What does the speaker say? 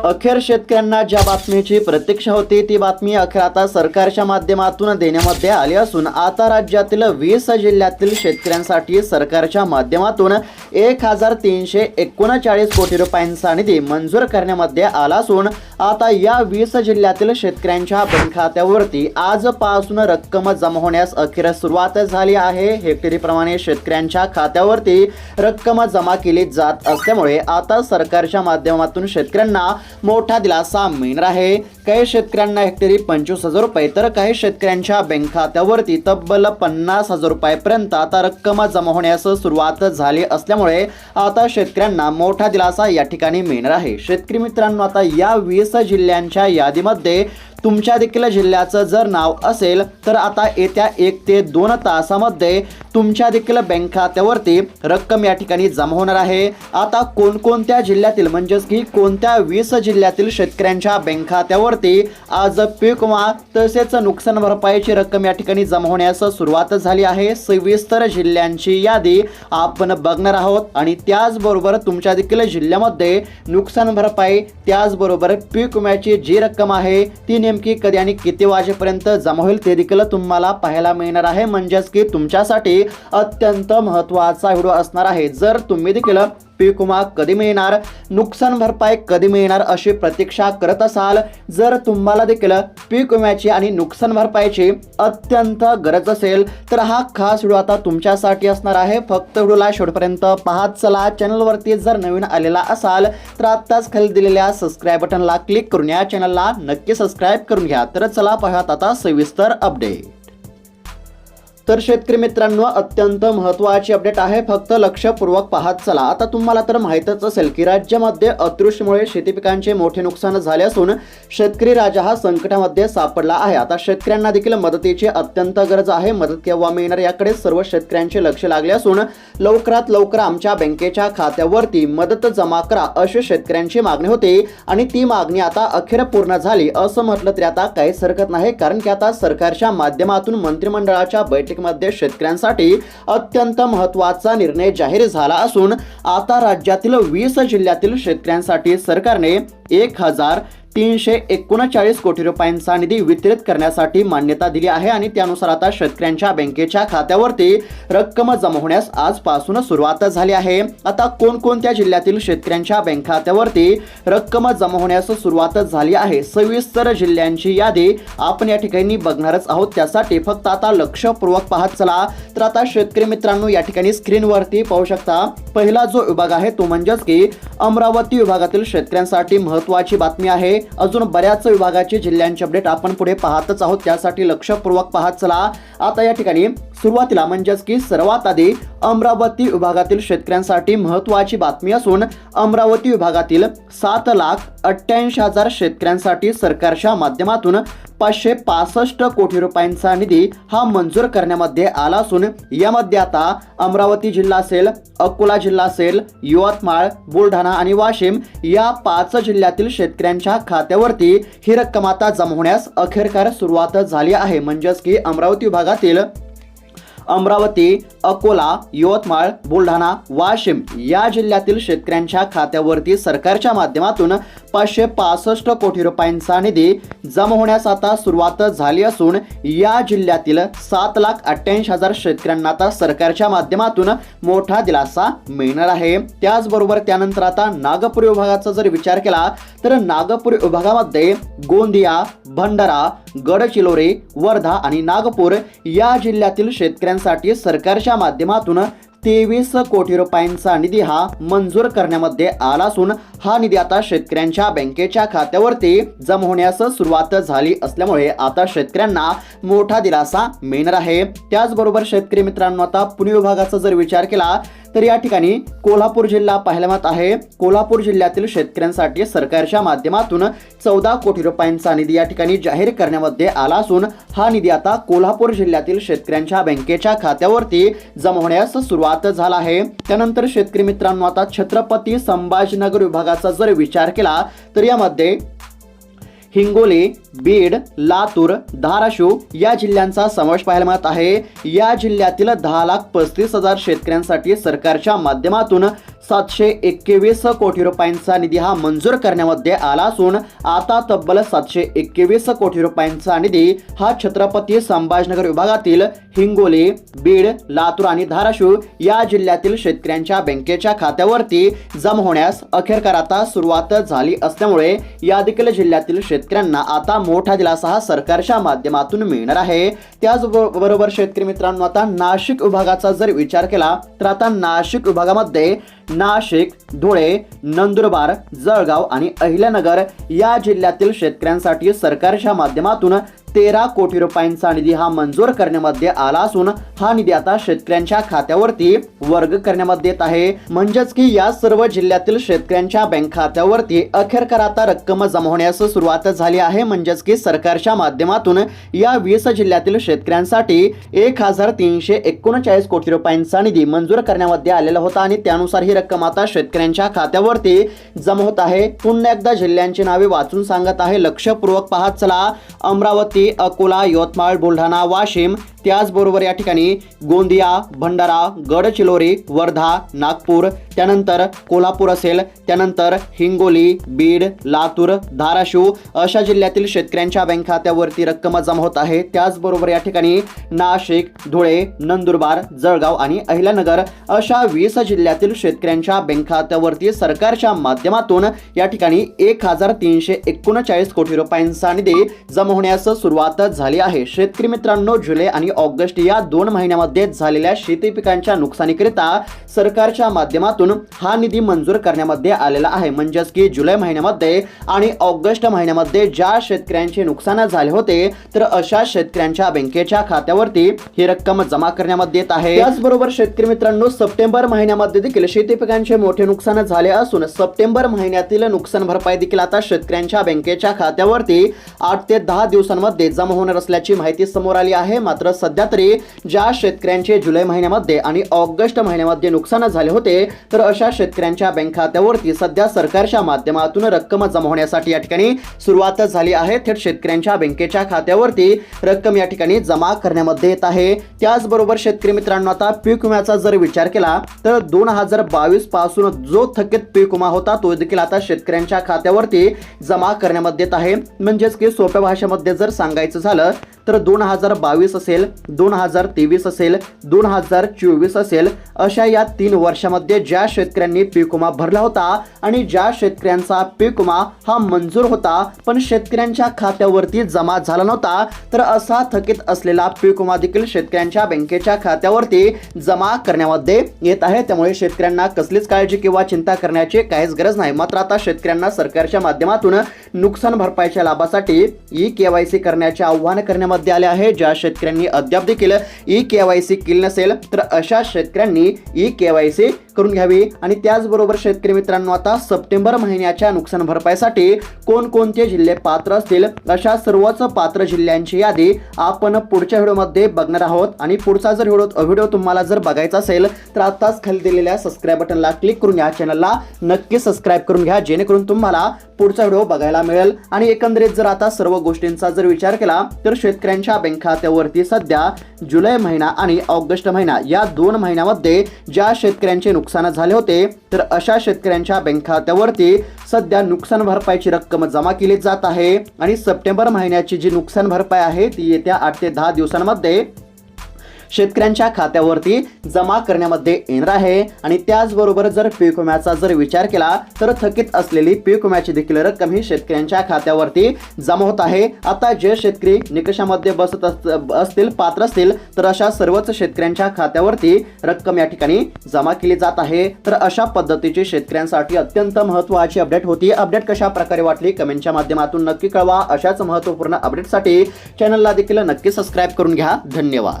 अखेर शेतकऱ्यांना ज्या बातमीची प्रतीक्षा होती ती बातमी अखेर आता सरकारच्या माध्यमातून देण्यामध्ये आली असून आता राज्यातील वीस जिल्ह्यातील शेतकऱ्यांसाठी सरकारच्या माध्यमातून एक हजार तीनशे एकोणचाळीस कोटी रुपयांचा निधी मंजूर करण्यामध्ये आला असून आता या वीस जिल्ह्यातील शेतकऱ्यांच्या बँक खात्यावरती आजपासून रक्कम जमा होण्यास अखेर सुरुवात झाली आहे. हेक्टरीप्रमाणे शेतकऱ्यांच्या खात्यावरती रक्कम जमा केली जात असल्यामुळे आता सरकारच्या माध्यमातून शेतकऱ्यांना मोठा दिलासा मिळणार आहे. काही शेतकऱ्यांना हेक्टरी पंचवीस हजार रुपये तर काही शेतकऱ्यांच्या बँक खात्यावरती तब्बल पन्नास हजार रुपयापर्यंत आता रक्कम जमा होण्यास सुरुवात झाली असल्यामुळे आता शेतकऱ्यांना मोठा दिलासा या ठिकाणी मिळणार आहे. शेतकरी मित्रांनो आता या वीस जिल्ह्यांच्या यादीमध्ये तुमच्या देखील जिल्ह्याचं जर नाव असेल तर आता येत्या एक ते दोन तासामध्ये तुमच्या देखील बँक खात्यावरती रक्कम या ठिकाणी जमा होणार आहे. आता कोणकोणत्या जिल्ह्यातील म्हणजेच की कोणत्या वीस जिल्ह्यातील शेतकऱ्यांच्या बँक खात्यावरती आज पीक विमा तसेच नुकसान भरपाईची रक्कम या ठिकाणी जमा होण्यास सुरुवात झाली आहे. सविस्तर जिल्ह्यांची यादी आपण बघणार आहोत आणि त्याचबरोबर तुमच्या देखील जिल्ह्यामध्ये नुकसान भरपाई त्याचबरोबर पीक विम्याची जी रक्कम आहे ती नेमकी कधी आणि किती वाजेपर्यंत जमा होईल ते देखील तुम्हाला पाहायला मिळणार आहे. म्हणजेच की तुमच्यासाठी अत्यंत महत्त्वाचा व्हिडिओ असणार आहे. जर तुम्ही देखील पीक विमा कधी मिळणार नुकसान भरपाई कधी मिळणार अशी प्रतीक्षा करत असाल. जर तुम्हाला देखील पीक विम्याची आणि नुकसान भरपाईची अत्यंत गरज असेल तर हा खास व्हिडिओ आता तुमच्यासाठी असणार आहे. फक्त व्हिडिओला शेवटपर्यंत पाहत चला. चॅनलवरती जर नवीन आलेला असाल तर आत्ताच खाली दिलेल्या सबस्क्राईब बटनला क्लिक करून या चॅनलला नक्की सबस्क्राईब करून घ्या. तर चला पाहत आता सविस्तर अपडेट तर शेतकरी मित्रांनो अत्यंत महत्त्वाची अपडेट आहे. फक्त लक्षपूर्वक पाहत चला. आता तुम्हाला तर माहीतच असेल की राज्यामध्ये अतिवृष्टीमुळे शेती पिकांचे मोठे नुकसान झाले असून शेतकरी राजा हा संकटामध्ये सापडला आहे. आता शेतकऱ्यांना देखील मदतीची अत्यंत गरज आहे. मदत केव्हा मिळणार याकडे सर्व शेतकऱ्यांचे लक्ष लागले असून लवकरात लवकर आमच्या बँकेच्या खात्यावरती मदत जमा करा अशी शेतकऱ्यांची मागणी होती आणि ती मागणी आता अखेर पूर्ण झाली असं म्हटलं तरी आता काहीच हरकत नाही. कारण की आता सरकारच्या माध्यमातून मंत्रिमंडळाच्या नाशिकमध्ये शेतकऱ्यांसाठी अत्यंत महत्त्वाचा निर्णय जाहीर झाला असून आता राज्यातील वीस जिल्ह्यातील शेतकऱ्यांसाठी सरकारने एक हजार तीनशे एकोणचाळीस कोटी रुपयांचा निधी वितरित करण्यासाठी मान्यता दिली आहे आणि त्यानुसार आता शेतकऱ्यांच्या बँकेच्या खात्यावरती रक्कम जमा होण्यास आजपासून सुरुवात झाली आहे. आता कोणकोणत्या जिल्ह्यातील शेतकऱ्यांच्या बँक खात्यावरती रक्कम जमा होण्यास सुरुवात झाली आहे? सविस्तर जिल्ह्यांची यादी आपण या ठिकाणी बघणारच आहोत. त्यासाठी फक्त आता लक्षपूर्वक पाहत चला. तर आता शेतकरी मित्रांनो या ठिकाणी स्क्रीनवरती पाहू शकता. पहिला जो विभाग आहे तो म्हणजेच की अमरावती विभागातील शेतकऱ्यांसाठी महत्त्वाची बातमी आहे. अजून बऱ्याच विभागाचे जिल्ह्यांचे अपडेट आपण पुढे पाहतच आहोत. त्यासाठी लक्षपूर्वक पाहत चला. आता या ठिकाणी सुरुवातीला म्हणजेच की सर्वात आधी अमरावती विभागातील शेतकऱ्यांसाठी महत्त्वाची बातमी असून अमरावती विभागातील सात लाख अठ्ठ्याऐंशी हजार शेतकऱ्यांसाठी सरकारच्या माध्यमातून पाचशे पासष्ट कोटी रुपयांचा निधी हा मंजूर करण्यामध्ये आला असून यामध्ये आता अमरावती जिल्हा असेल अकोला जिल्हा असेल यवतमाळ बुलढाणा आणि वाशिम या पाच जिल्ह्यातील शेतकऱ्यांच्या खात्यावरती ही रक्कम आता जमा होण्यास अखेरकार सुरुवात झाली आहे. म्हणजेच की अमरावती विभागातील अमरावती अकोला यवतमाळ बुलढाणा वाशिम या जिल्ह्यातील शेतकऱ्यांच्या खात्यावरती सरकारच्या माध्यमातून पाचशे पासष्ट कोटी रुपयांचा निधी जमा होण्यास आता सुरुवात झाली असून या जिल्ह्यातील सात लाख अठ्ठ्याऐंशी हजार शेतकऱ्यांना आता सरकारच्या माध्यमातून मोठा दिलासा मिळणार आहे. त्याचबरोबर त्यानंतर आता नागपूर विभागाचा जर विचार केला तर नागपूर विभागामध्ये गोंदिया भंडारा गडचिरोली वर्धा आणि नागपूर या जिल्ह्यातील शेतकऱ्यांसाठी सरकारच्या माध्यमातून तेवीस कोटी रुपयांचा निधी हा मंजूर करण्यामध्ये आला असून हा निधी आता शेतकऱ्यांच्या बँकेच्या खात्यावरती जमा होण्यास सुरुवात झाली असल्यामुळे आता शेतकऱ्यांना मोठा दिलासा मिळणार आहे. त्याचबरोबर शेतकरी मित्रांनो आता पुणे विभागाचा जर विचार केला तर या ठिकाणी कोल्हापूर जिल्हा पाहायला मिळत आहे. कोल्हापूर जिल्ह्यातील शेतकऱ्यांसाठी सरकारच्या माध्यमातून चौदा कोटी रुपयांचा निधी या ठिकाणी जाहीर करण्यामध्ये आला असून हा निधी आता कोल्हापूर जिल्ह्यातील शेतकऱ्यांच्या बँकेच्या खात्यावरती जमा होण्यास सुरुवात झाला आहे. त्यानंतर शेतकरी मित्रांनो आता छत्रपती संभाजीनगर विभागाचा जर विचार केला तर यामध्ये हिंगोली बीड लातूर धाराशिव या जिल्ह्यांचा समावेश पाहायला मिळत आहे. या जिल्ह्यातील दहा लाख पस्तीस हजार शेतकऱ्यांसाठी सरकारच्या माध्यमातून सातशे एकवीस कोटी रुपयांचा निधी हा मंजूर करण्यामध्ये आला असून आता तब्बल सातशे एकवीस कोटी रुपयांचा निधी हा छत्रपती संभाजीनगर विभागातील हिंगोली बीड लातूर आणि धाराशिव या जिल्ह्यातील शेतकऱ्यांच्या बँकेच्या खात्यावरती जमा होण्यास अखेरकार आता सुरुवात झाली असल्यामुळे या देखील जिल्ह्यातील शेतकऱ्यांना आता मोठा दिलासा हा सरकारच्या माध्यमातून मिळणार आहे. त्याचबरोबर शेतकरी मित्रांनो आता नाशिक विभागाचा जर विचार केला तर आता नाशिक विभागामध्ये नाशिक धुळे नंदुरबार जळगाव आणि अहिल्यानगर या जिल्ह्यातील शेतकऱ्यांसाठी सरकारच्या माध्यमातून तेरा कोटी रुपयांचा निधी हा मंजूर करण्यामध्ये आला असून हा निधी आता शेतकऱ्यांच्या खात्यावरती वर्ग करण्यामध्ये येत आहे. म्हणजेच की या सर्व जिल्ह्यातील शेतकऱ्यांच्या बँक खात्यावरती अखेरकार आता रक्कम जमा होण्यास सुरुवात झाली आहे. म्हणजेच की सरकारच्या माध्यमातून या वीस जिल्ह्यातील शेतकऱ्यांसाठी एक हजार तीनशे एकोणचाळीस कोटी रुपयांचा निधी मंजूर करण्यामध्ये आलेला होता आणि त्यानुसार ही रक्कम आता शेतकऱ्यांच्या खात्यावरती जमा होत आहे. पुन्हा एकदा जिल्ह्यांची नावे वाचून सांगत आहे. लक्षपूर्वक पाहत चला. अमरावती अकोला यवतमाळ बुलढाणा वाशिम त्याचबरोबर या ठिकाणी गोंदिया भंडारा गडचिरोली वर्धा नागपूर त्यानंतर कोल्हापूर असेल त्यानंतर हिंगोली बीड लातूर धाराशिव अशा जिल्ह्यातील शेतकऱ्यांच्या बँक खात्यावरती रक्कम जमा होत आहे. त्याचबरोबर या ठिकाणी नाशिक धुळे नंदुरबार जळगाव आणि अहिल्यानगर अशा वीस जिल्ह्यातील शेतकऱ्यांच्या बँक खात्यावरती सरकारच्या माध्यमातून या ठिकाणी एक हजार तीनशे एकोणचाळीस कोटी रुपयांचा निधी जमा होण्यास सुरुवात झाली आहे. शेतकरी मित्रांनो जुलै आणि ऑगस्ट या दोन महिन्यामध्ये झालेल्या शेती पिकांच्या नुकसानीकरिता सरकारच्या माध्यमातून हा निधी मंजूर करण्यामध्ये आलेला आहे. म्हणजेच की जुलै महिन्यामध्ये आणि ऑगस्ट महिन्यामध्ये ज्या शेतकऱ्यांचे नुकसान झाले होते तर अशा शेतकऱ्यांच्या बँकेच्या खात्यावरती ही रक्कम जमा करण्यामध्ये येत आहे. त्याचबरोबर शेतकरी मित्रांनो सप्टेंबर महिन्यामध्ये देखील शेती पिकांचे मोठे नुकसान झाले असून सप्टेंबर महिन्यातील नुकसान भरपाई देखील आता शेतकऱ्यांच्या बँकेच्या खात्यावरती आठ ते दहा दिवसांमध्ये जमा होणार असल्याची माहिती समोर आली आहे. मात्र सध्या तरी ज्या शेतकऱ्यांचे जुलै महिन्यामध्ये आणि ऑगस्ट महिन्यामध्ये नुकसान झाले होते तर अशा शेतकऱ्यांच्या बँक खात्यावरती सध्या सरकारच्या माध्यमातून रक्कम जमा होण्यासाठी या ठिकाणी सुरुवात झाली आहे. थेट शेतकऱ्यांच्या बँकेच्या खात्यावरती रक्कम या ठिकाणी जमा करण्यामध्ये येत आहे. त्याचबरोबर शेतकरी मित्रांनो आता पीक विम्याचा जर विचार केला तर दोन हजार बावीसपासून जो थकीत पीक विमा होता तो देखील आता शेतकऱ्यांच्या खात्यावरती जमा करण्यामध्ये येत आहे. म्हणजेच की सोप्या भाषेमध्ये जर सांगायचं झालं तर दोन हजार बावीस असेल दोन हजार तेवीस असेल दोन हजार चोवीस असेल अशा या तीन वर्षामध्ये ज्या शेतकऱ्यांनी पीक विमा भरला होता आणि ज्या शेतकऱ्यांचा पीक विमा हा मंजूर होता पण शेतकऱ्यांच्या खात्यावरती जमा झाला नव्हता तर असा थकीत असलेला पीक विमा देखील शेतकऱ्यांच्या बँकेच्या खात्यावरती जमा करण्यामध्ये येत आहे. त्यामुळे शेतकऱ्यांना कसलीच काळजी किंवा चिंता करण्याची काहीच गरज नाही. मात्र आता शेतकऱ्यांना सरकारच्या माध्यमातून नुकसान भरपाईच्या लाभासाठी ई केवायसी करण्याचे आव्हान मध्ये आले आहे. ज्या शेतकऱ्यांनी अद्याप देखील ई केवायसी केली नसेल तर अशा शेतकऱ्यांनी ई केवायसी करून घ्यावी. आणि त्याचबरोबर शेतकरी मित्रांनो आता सप्टेंबर महिन्याच्या नुकसान भरपाईसाठी कोणकोणते जिल्हे पात्र असतील? अशा सर्वच पात्र जिल्ह्यांची यादी आपण पुढच्या व्हिडिओमध्ये बघणार आहोत. आणि पुढचा जर व्हिडिओ व्हिडिओ तुम्हाला जर बघायचा असेल तर आत्ताच खाली दिलेल्या सबस्क्राईब बटनला क्लिक करून या चॅनलला नक्की सबस्क्राईब करून घ्या जेणेकरून तुम्हाला पुढचा व्हिडिओ बघायला मिळेल. आणि एकंदरीत जर आता सर्व गोष्टींचा जर विचार केला तर शेतकऱ्यांच्या बँक खात्यावरती सध्या जुलै महिना आणि ऑगस्ट महिना या दोन महिन्यामध्ये ज्या शेतकऱ्यांचे नुकसान झाले होते तर अशा शेतकऱ्यांच्या बँक खात्यावरती सध्या नुकसान भरपाईची रक्कम जमा केली जात आहे. आणि सप्टेंबर महिन्याची जी नुकसान भरपाई आहे ती येत्या आठ ते दहा दिवसांमध्ये शेतकऱ्यांच्या खात्यावरती जमा करण्यामध्ये येणार आहे. आणि त्याचबरोबर जर पीक विम्याचा जर विचार केला तर थकीत असलेली पीक विम्याची देखील रक्कम ही शेतकऱ्यांच्या खात्यावरती जमा होत आहे. आता जे शेतकरी निकषामध्ये बसत असतील पात्र असतील तर अशा सर्वच शेतकऱ्यांच्या खात्यावरती रक्कम या ठिकाणी जमा केली जात आहे. तर अशा पद्धतीची शेतकऱ्यांसाठी अत्यंत महत्त्वाची अपडेट होती. अपडेट कशा प्रकारे वाटली कमेंटच्या माध्यमातून नक्की कळवा. अशाच महत्त्वपूर्ण अपडेटसाठी चॅनलला देखील नक्की सबस्क्राईब करून घ्या. धन्यवाद.